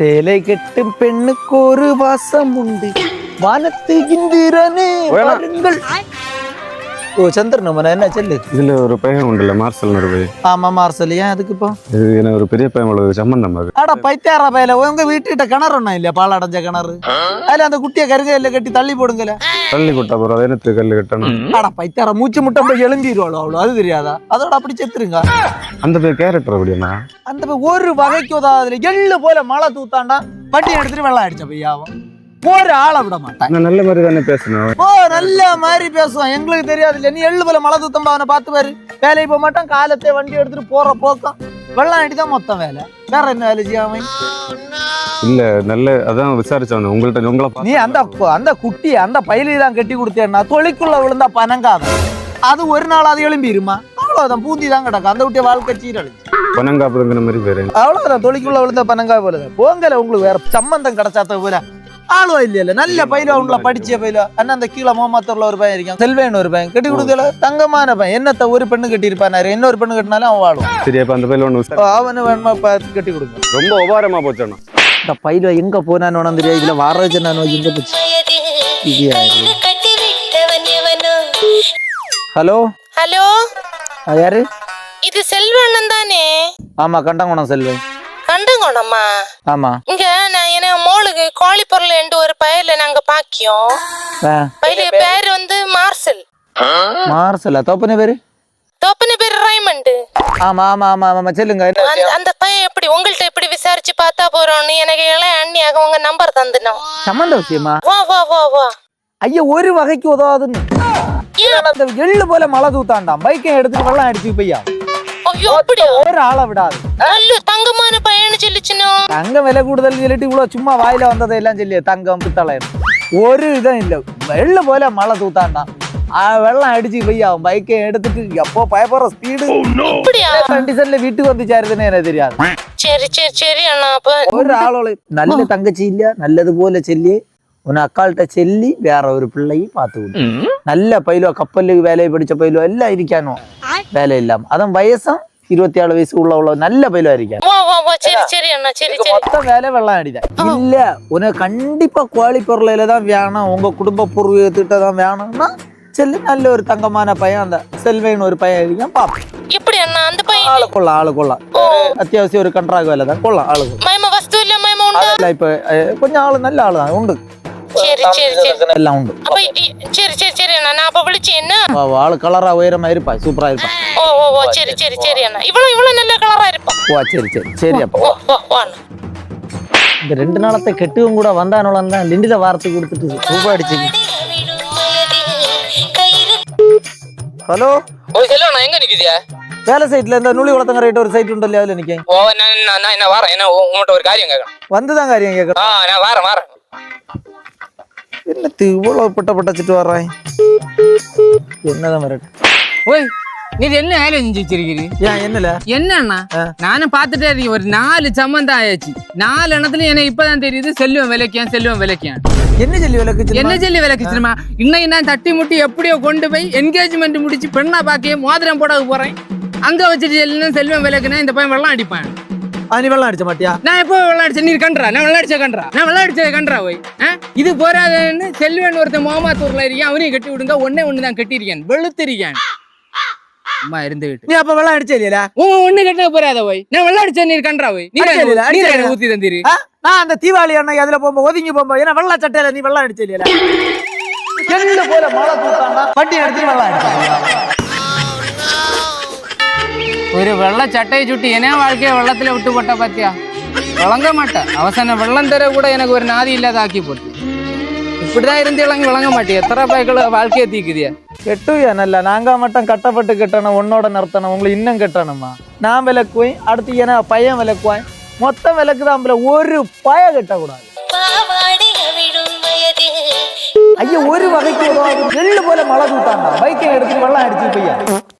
சேலை கெட்டும் பெண்ணுக்கு ஒரு வாசம் உண்டு. வானத்து இந்திரனே ஓ சந்திரன் நம்ம என்ன செல்லு? இதுல ஒரு பையன் உண்டுல்ல மார்சல் பையன் ஆமா மார்சல். ஏன் அதுக்கு இப்போ? இது எனக்கு ஒரு பெரிய பையன் உள்ளது சம்பந்தம் அது? அட பைத்தியாரா பையல. உங்க வீட்டுக்கிட்ட கிணறு ஒண்ணும் இல்லையா? பால் அடைஞ்ச கிணறு? அதுல அந்த குட்டியை கருங்கையில கட்டி தள்ளி போடுங்கல தள்ளி கொட்டா போறோம் அதே நேரத்துக்கு கல்லு கட்டணும்? அட பைத்தியாரா மூச்சு முட்டம் போய் எழும்பிடுவாளோ அவ்வளோ அது தெரியாதா? அதோட அப்படி செத்துருங்க. அந்த பேர் கேரக்டர் அப்படின்னா அந்த ஒரு வகைக்கு உதாவதுல எள்ளு போல மழை தூத்தாண்டா வண்டி எடுத்துட்டு வெள்ளம் அடிச்ச பையாவும் ஒரு ஆளை விட மாட்டான். நான் நல்ல மாதிரி தானே பேசணும். ஓ நல்ல மாதிரி பேசுவான். எங்களுக்கு தெரியாது இல்ல நீ எள்ளு போல மழை தூத்தம்பா அவனை பார்த்து பாரு. வேலைக்கு போக மாட்டான் காலத்தை வண்டி எடுத்துட்டு போற போக்கம். வெள்ளம் அடி தான் மொத்தம் வேலை. வேற என்ன வேலை செய்யாம இல்ல நல்ல அதான் விசாரிச்சவன. உங்கள்ட்ட உங்களை நீ அந்த அந்த குட்டியை அந்த பயிலை தான் கட்டி கொடுத்தேன்னா தொழிக்குள்ள விழுந்தா பனங்காத அது ஒரு நாள் அது எழும்பிருமா? அவ்வளவுதான் பூந்தி தான் கிடக்கும் அந்த குட்டிய வாழ்க்கை சீரழிச்சு பனங்காப்புங்கிற மாதிரி பேரு அவ்வளவுதான் தொழிக்குள்ள விழுந்த பனங்காய் போல. போங்கல உங்களுக்கு வேற சம்பந்தம் கிடைச்சாத்த போல. ஆளுவா இல்லையில நல்ல பயில உங்களை படிச்ச பயில அண்ணா அந்த கீழே மோமாத்தூர்ல ஒரு பையன் இருக்கான் செல்வேன் ஒரு பையன் கட்டி கொடுக்கல தங்கமான பையன் என்னத்த ஒரு பெண்ணு கட்டியிருப்பாரு இன்னொரு பெண்ணு கட்டினாலும் அவன் வாழுவான் சரி அப்ப அந்த ஒன்று அப்ப அவனு வேணுமா பார்த்து கட்டி கொடுங்க ரொம்ப உபாரமா போச்சோண்ணா. இந்த பயில எங்க போனான்னு உனக்கு தெரியாது இதுல வாரஜன் நான் எங்க போச்சு ஹலோ ஹலோ ஆ, யாரு இது செல்வண்ணன் தானே ஆமா கண்டங்குணம் செல்வன் கண்டங்கோணம்மா ஆமா இங்க நான் என்ன மோளுக்கு கோழிப்பொருள் என்று ஒரு பயில நாங்க பாக்கியோம். பயில பேர் வந்து மார்சல். மார்சலா? தோப்பன பேரு? தோப்பன பேர் ரைமண்ட். ஆமா ஆமா ஆமா ஆமா சொல்லுங்க அந்த பையன் எப்படி உங்கள்ட்ட எப்படி விசாரிச்சு பார்த்தா போறோம்னு எனக்கு இளைய அண்ணியாக உங்க நம்பர் தந்துனோம் சம்பந்த விஷயமா? வா வா வா வா. ஐயா ஒரு வகைக்கு உதவாதுன்னு. எள்ளு போல மழை தூத்தாண்டாம் பைக்கை எடுத்துட்டு வெள்ளம் அடிச்சு பையா ஐயோ அப்படியா ஒரு ஆளை விடாது நல்ல தங்கமான பையன்னு சொல்லிச்சுனோ தங்கம் விலை கூடுதல் சொல்லிட்டு இவ்வளவு சும்மா வாயில வந்ததை எல்லாம் சொல்லி தங்கம் பித்தளை ஒரு இதும் இல்ல எள்ளு போல மழை தூத்தாண்டாம் ஆ, வெள்ளம் அடிச்சு பையா அவன் பைக்கை எடுத்துட்டு எப்போ பயப்படுற ஸ்பீடு அப்படியா கண்டிஷன்ல வீட்டுக்கு வந்து சேருதுன்னு எனக்கு தெரியாது சரி சரி சரி அண்ணா அப்ப ஒரு ஆளோட நல்ல தங்கச்சி இல்லையா நல்லது போல சொல்லி உன் அக்காள்கிட்ட வா வா சரி சரி அண்ணா சரி சரி. மொத்தம் வேலை வெள்ளம் அடிதான் இல்ல உனக்கு கண்டிப்பா கோழி பொருளையில தான் வேணும். உங்க குடும்ப பூர்வீகத்திட்ட தான் வேணும்னா செல்லு நல்ல ஒரு தங்கமான பையன் அந்த செல்வைன்னு ஒரு பையன் இருக்கான் பாப்போம். இப்படி அண்ணா அந்த பையன் ஆளு கொள்ளலாம் ஆளு கொள்ளலாம் அத்தியாவசியம் ஒரு கன்றாக வேலை தான். கொள்ளலாம் ஆளு கொள்ளலாம். மயம வஸ்து இல்ல மயம உண்டா? இல்ல இப்ப கொஞ்சம் ஆளு நல்ல ஆளு தான் உண்டு. சரி சரி எல்லாம் உண்டு. அப்ப இ- சரி சரி சரி அண்ணா. நான் அப்ப விളിச்சேன் என்ன? வா, வா, ஆளு கலரா உயரமா இருப்பா சூப்பரா இருப்பா. ஓ ஓ ஓ சரி சரி. சரி அண்ணா. இவ்வளவு இவ்வளவு நல்ல கலரா இருப்பான் வா சரி சரி. சரி அப்பா. ஓ ஓ வா அண்ணா. இந்த ரெண்டு நாளத்தை கெட்டுவும் கூட வந்தானோலாம் தான் லிண்டில வார்த்தை கொடுத்துட்டு ரூபா அடிச்சு. ஹலோ? ஓ செல்வா நான் எங்க நிக்குதியா வேலை சைட்ல இந்த நூலி குளத்தங்க ரைட் ஒரு சைட் உண்டு இல்லையா அதுல நிக்க ஓ நான் நான் நான் என்ன வரேன். என்ன உ- உன்கிட்ட ஒரு காரியம் கேட்கணும். வந்துதான் காரியம் கேட்கறேன் ஆ நான் வரேன் வரேன். என்னத்து இவ்வளவு பட்ட பட்டச்சிட்டு வர்றான் என்னதான் ஓய் நீ என்ன வேலை செஞ்சு வச்சிருக்கீங்க ஏன் என்னல? என்னண்ணா. நானும் பார்த்துட்டே இருக்கேன். ஒரு நாலு சம்மந்தம் ஆயாச்சு. நாலு இடத்துல எனக்கு இப்பதான் தெரியுது. செல்வம் விலைக்கான் செல்வம் விலைக்கான் என்ன சொல்லி விளக்கு என்ன சொல்லி விலைக்கு தெரியுமா இன்னைக்கு நான் தட்டி முட்டி எப்படியோ கொண்டு போய் என்கேஜ்மெண்ட் முடிச்சு பெண்ணா பாக்க மோதிரம் போட போறேன். அங்க வச்சுட்டு செல்லுனா செல்வம் விலைக்குனா இந்த பையன் வெள்ளம் அடிப்பான். நீ வெள்ளம் அடிச்ச மாட்டியா? நான் எப்போ வெள்ளம் அடிச்சேன் நீ கன்றா. நான் வெள்ளம் அடிச்ச கன்றா. நான் வெள்ளம் அடிச்ச கன்றா போய் இது போறாதுன்னு செல்வன் ஒருத்தன் மோமாத்தூர்ல இருக்கேன். அவனையும் கட்டி விடுங்க. ஒன்னே ஒண்ணு தான் கட்டியிருக்கேன். வெளுத்திருக்கேன். அம்மா இருந்துகிட்டு நீ அப்ப வெள்ளம் அடிச்சே இல்லையா? உன் ஒண்ணு கட்டின போறாத போய் நான் வெள்ள அடிச்ச நீர் கன்றா போய் அடிச்சே அடிச்சே நீர். ஊத்தி தந்திரு? நான் அந்த தீபாவளி அன்னைக்கு அதுல போகும்போது ஒதுங்கி போகும்போது ஏன்னா வெள்ள சட்டையில நீ வெள்ளம் அடிச்சே இல்லையா? போல மழை தூத்தாண்டா வண்டி அடிச்சு வெள்ளம் அடிச்சா. ஒரு வெள்ள சட்டையை சுட்டி என்ன வாழ்க்கைய வெள்ளத்துல விட்டு போட்ட பாத்தியா விளங்க மாட்டேன் அவசன வெள்ளம் தர கூட எனக்கு ஒரு நாதி இல்லாத ஆக்கி போட்டு இப்படிதான் இருந்து இளங்கி விளங்க மாட்டேன் எத்தனை பேக்கள வாழ்க்கையை தீக்குதியா கெட்டுவியா நல்ல நாங்க மட்டும் கட்டப்பட்டு கட்டணும் உன்னோட நிறுத்தணும் உங்களை இன்னும் கட்டணுமா நான் விளக்குவேன் அடுத்து ஏன்னா பையன் விளக்குவேன் மொத்தம் விளக்கு தான் ஒரு பய கட்டக்கூடாது ஐயா ஒரு வகைக்கு எள்ளு போல மழை தூத்தாண்டா பைக்கை எடுத்து வெள்ளம் அடிச்சு பையா